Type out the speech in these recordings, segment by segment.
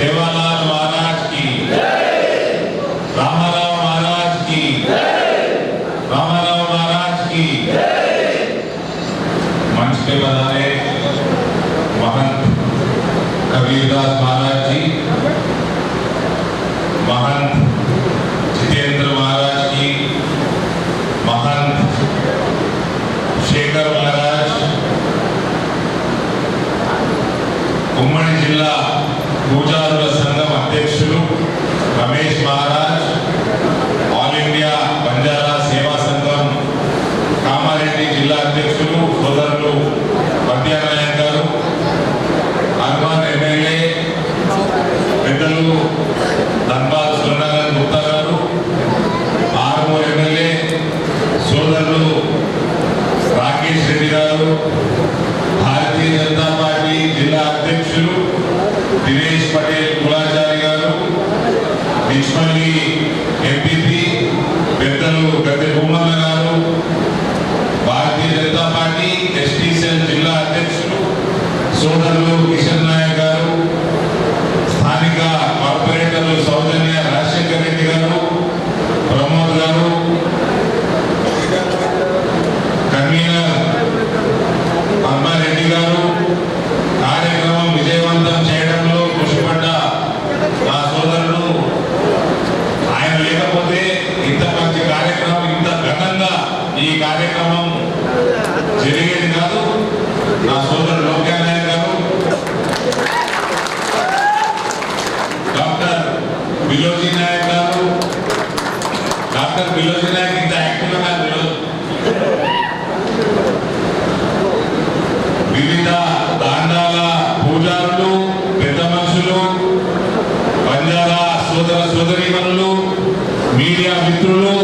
దేవాలయ ఈ కార్యక్రమం జరిగేది కాదు. నా సోదరుడు లోక్యాలయ గారు డాక్టర్ బిలోజీ నాయక్ గారు డాక్టర్ బిలోజీ నాయక్ ఇంత యాక్టివ్గా కాదు వివిధ దాండాల పూజారులు పెద్ద మనుషులు పంజాల సోదర సోదరీమణులు మీడియా మిత్రులు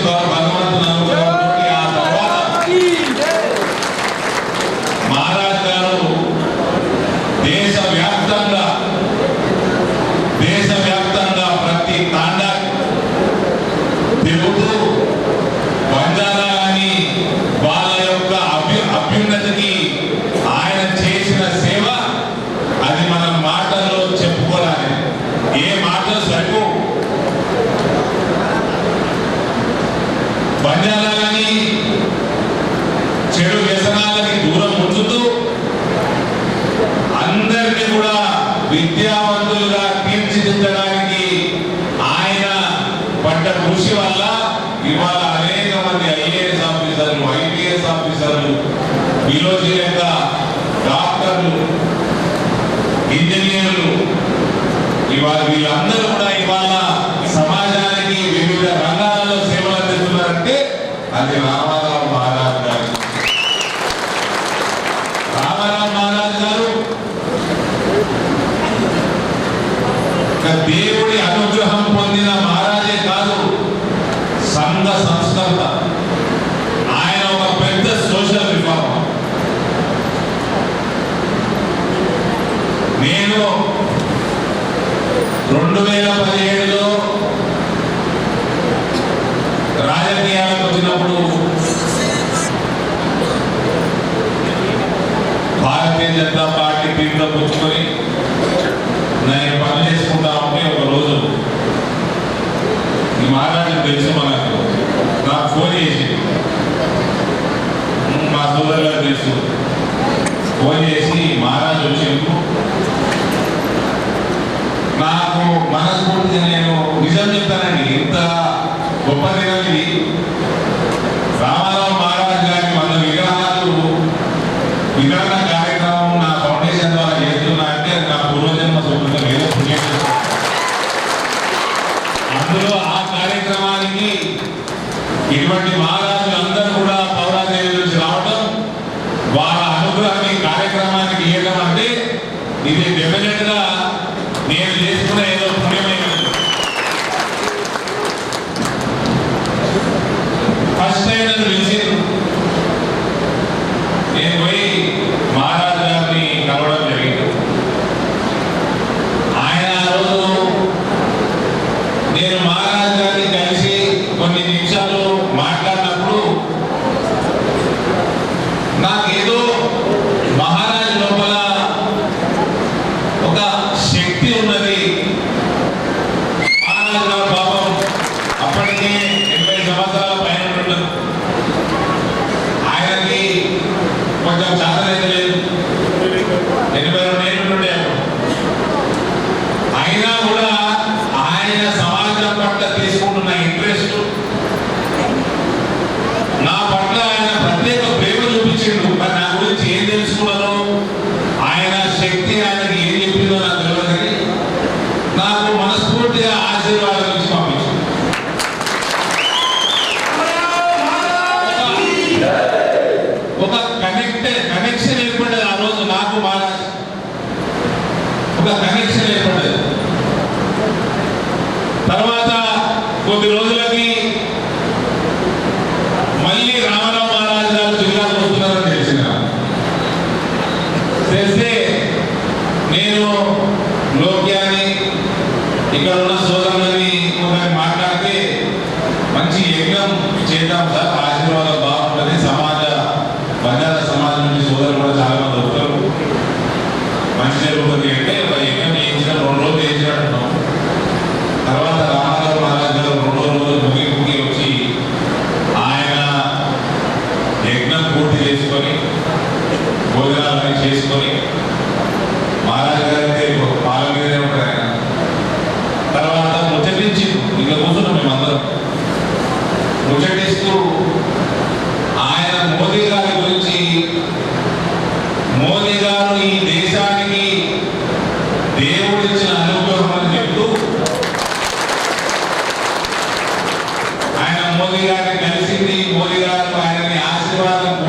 vitória. Olimpíada. Bharatiya Janata party టీంలో పుచ్చుకొని నేను పని చేసుకుంటా ఉంటే ఒకరోజు ఈ మహారాజు తెలుసు మనకు. నాకు ఫోన్ చేసి మా సోదరు గారు తెలుసు. ఫోన్ చేసి మహారాజు వచ్చేందుకు నాకు మనస్ఫూర్తిగా నేను నిజం చెప్తానండి ఇంత గొప్ప దినం రామారావు మహారాజు గారి మన విగ్రహాలు విగ్రహాలు చేసుకొని భోజనాలని చేసుకొని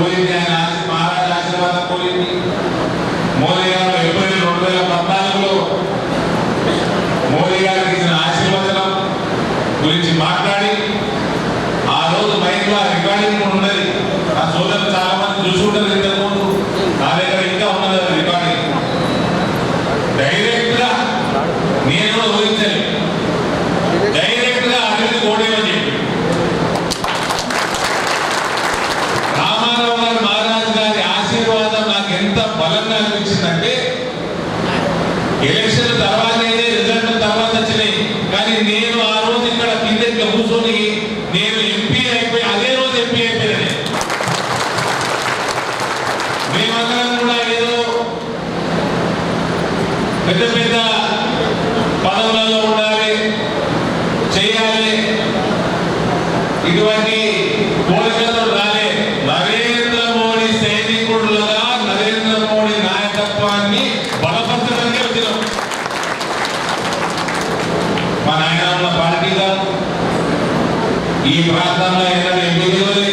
పోయింది ఆయన మోదీ గారు ఏప్రిల్ రెండు వేల పద్నాలుగులో మోదీ గారికి ఇచ్చిన ఆశీర్వచనం గురించి మాట్లాడి ఆ రోజు మైక్లో రికార్డింగ్ ఉన్నది. ఆ సోదరు చాలా మంది. చూసుకుంటారు ఎంత బలంగా అనిపించిందంటే ఎలక్షన్ తర్వాతనే రిజల్ట్ తర్వాత వచ్చినాయి. కానీ నేను ఆ రోజు ఇక్కడ కింద కూర్చొని నేను బలపరచడానికే వచ్చినాం మా నాయన ఉన్న పార్టీగా ఈ ప్రాంతంలో ఏదైనా ఎంపికలు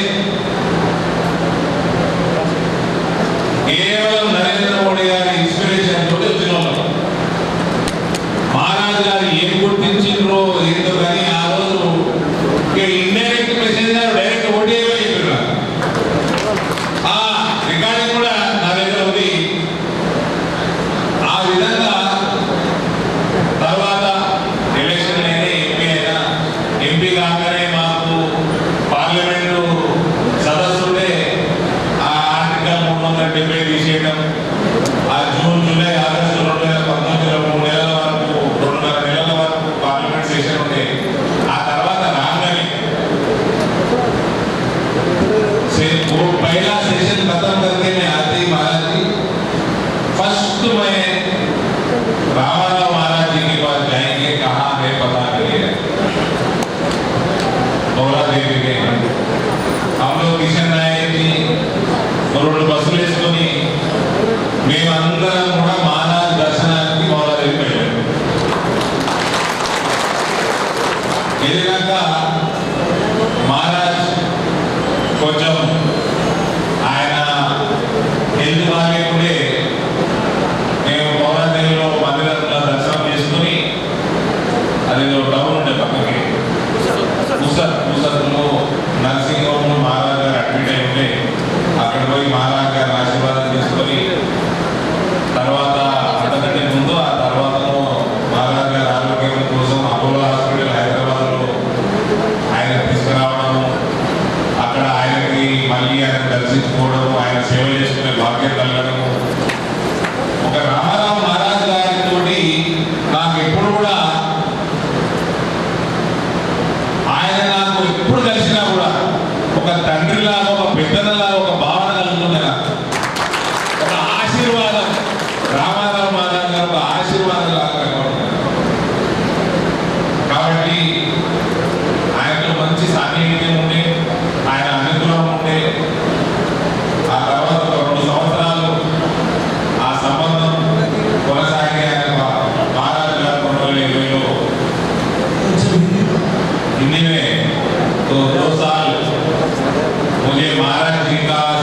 కేవలం पता है। औरत देवी हैं हम लोग किशन नायक जी करोड़ ただ岡 God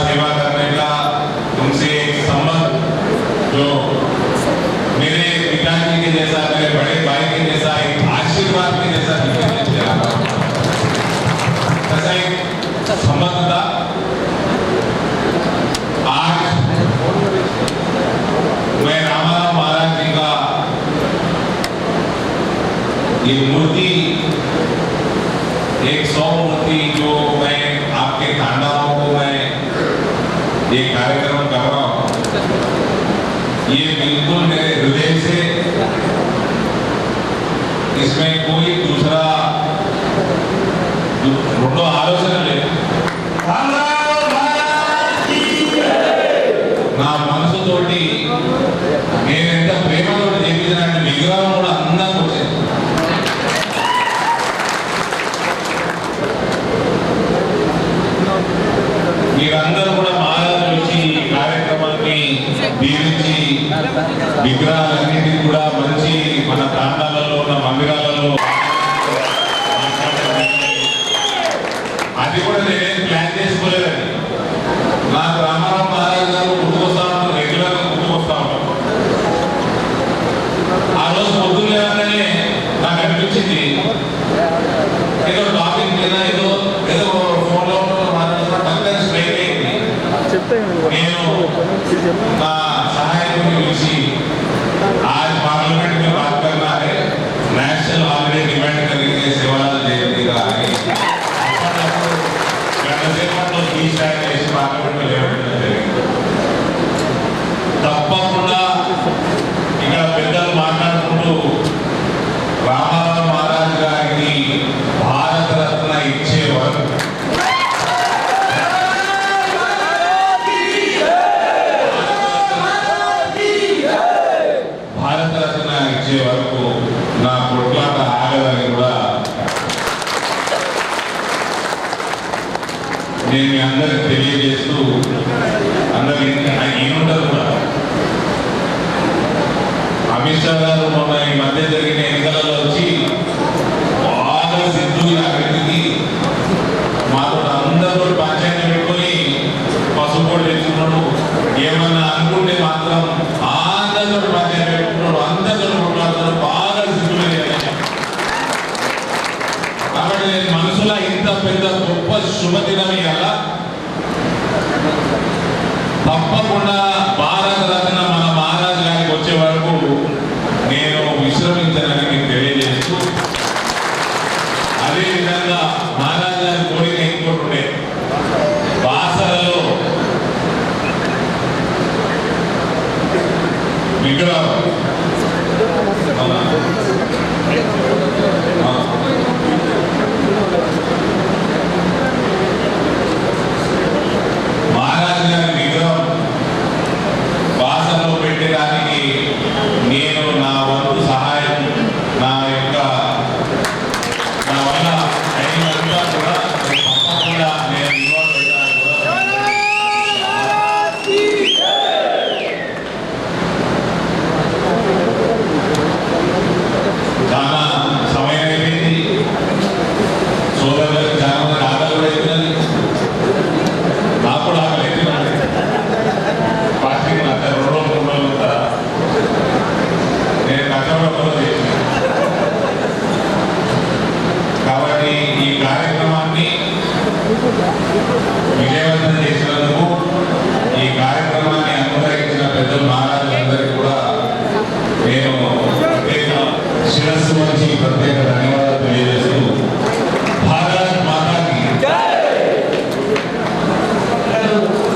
कर रहा हूँ ये बिल्कुल मेरे हृदय से इसमें कोई दूसरा రెండు ఆలోచన విగ్రహాలన్నింటినీ కూడా మంచి మన ప్రాంతాలలో ఉన్న మందిరాలలో అది కూడా నేనేం ప్లాన్ చేసుకోలేదండి నాకు రామారావు మహారాజు గారు గుర్తుకొస్తా ఉంటారు రెగ్యులర్గా గుర్తుకొస్తా ఉంటాం ఆ రోజు పొద్దున్న నాకు అనిపించింది ఏదో టాపిక్ మీద ఏదో ఏదో ఫోన్లో మాట్లాడుతున్నా స్ట్రైక్ అయింది నేను Brasil. అందరికి తెలియజేస్తూ అందరు ఏముంటారు కూడా? అమిత్ షా గారు మొన్న ఈ మధ్య జరిగిన ఎన్నికలలో వచ్చి బాగా సిద్ధు అభివృద్ధికి మాతో అందరూ పంచాయతీ పెట్టుకొని పసుపు కూడా తెచ్చుకున్నాడు. ఏమన్నా అనుకుంటే మాత్రం అందరితో పంచాయతీ పెట్టుకున్నాడు. అందరితో మాట్లాడుతున్నాడు. బాగా సిద్ధులే కాబట్టి మనసులో ఇంత పెద్ద గొప్ప శుభదినం ఎలా తప్పకుండా